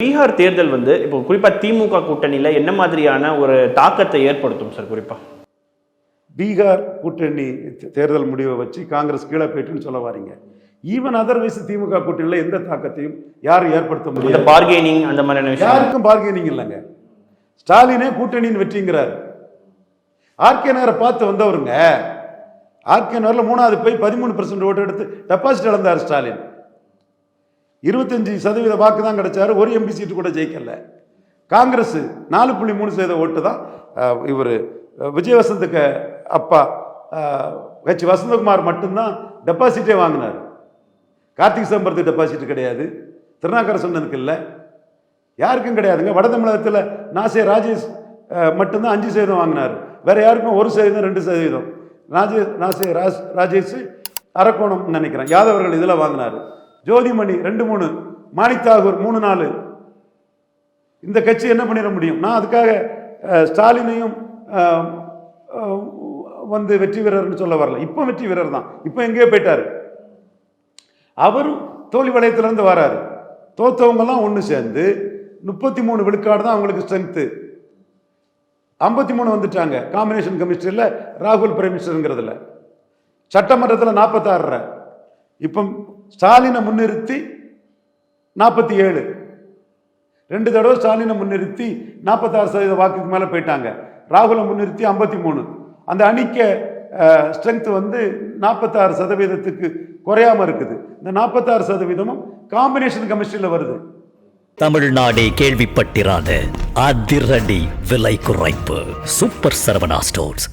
பீகார் தேர்தல் வந்து இப்போ குறிப்பா திமுக கூட்டணியில என்ன மாதிரியான ஒரு தாக்கத்தை ஏற்படுத்தும் சார் குறிப்பா? பீகார் கூட்டணி தேர்தல் முடிவை வச்சு காங்கிரஸ் கீழே போயிட்டுன்னு சொல்ல வாரீங்க. ஈவன் அதர்வைஸ் திமுக கூட்டணியில் எந்த தாக்கத்தையும் யாரும் ஏற்படுத்த முடியாது. பார்கெனிங் அந்த மாதிரியான யாருக்கும் பார்கெனிங் இல்லைங்க. ஸ்டாலினே கூட்டணியின் வெற்றிங்கிறார். ஆர்கே நகரை பார்த்து வந்தவருங்க. ஆர்கே நகரில் மூணாவது போய் பதிமூணு பர்சன்ட் ஓட்டு எடுத்து டெபாசிட் இழந்தார் ஸ்டாலின். இருபத்தஞ்சி சதவீத வாக்கு தான் கிடைச்சாரு. ஒரு எம்பி சீட்டு கூட ஜெயிக்கல. காங்கிரஸ் நாலு புள்ளி மூணு சதவீத ஓட்டு தான் இவர் விஜயவசந்துக்கு அப்பா ஹெச் வசந்தகுமார் மட்டும்தான் டெபாசிட்டே வாங்கினார். கார்த்திக் சம்பரத்து டெபாசிட் கிடையாது. திருநாக்கர சொன்னதுக்கு இல்லை. யாருக்கும் கிடையாதுங்க. வட தமிழகத்தில் நாசே ராஜேஷ் மட்டும்தான் அஞ்சு சதவீதம் வாங்கினார். வேற யாருக்கும் ஒரு சதவீதம் ரெண்டு சதவீதம். ராஜே நாசே ராஜ் ராஜேஷ் அரக்கோணம் நினைக்கிறேன். யாதவர்கள் இதில் வாங்கினார். ஜோதிமணி ரெண்டு மூணு மாணித்தாகூர் மூணு நாலு. இந்த கட்சி என்ன பண்ணிட முடியும்? நான் அதுக்காக ஸ்டாலினையும் வந்து வெற்றி வீரர்னு சொல்ல வரல. இப்போ வெற்றி வீரர் தான். இப்போ எங்கேயோ போயிட்டாரு. அவரும் தோல்வி வளையத்திலேருந்து வராரு. தோத்தவங்கெல்லாம் ஒன்று சேர்ந்து முப்பத்தி மூணு விழுக்காடு தான் அவங்களுக்கு ஸ்ட்ரென்த்து ஐம்பத்தி மூணு வந்துட்டாங்க காம்பினேஷன் கமிஸ்ட்ரியில் ராகுல் பிரைம் மினிஸ்டருங்கிறதுல சட்டமன்றத்தில் நாற்பத்தாறு இப்போ ஸ்டாலினை முன்னிறுத்தி நாற்பத்தி ஏழு. ரெண்டு தடவை ஸ்டாலினை முன்னிறுத்தி நாற்பத்தாறு சதவீத வாக்குக்கு மேலே போயிட்டாங்க. ராகுலை முன்னிறுத்தி ஐம்பத்தி மூணு. அந்த அணிக்க ஸ்ட்ரென்த் வந்து நாற்பத்தாறு சதவீதத்துக்கு குறையாம இருக்குது. இந்த நாற்பத்தாறு சதவீதமும் காம்பினேஷன் கமிஸ்ட்ரியில் வருது. தமிழ்நாடே கேள்விப்பட்டிராத அதிரடி விலை குறைப்பு. Super Saravana stores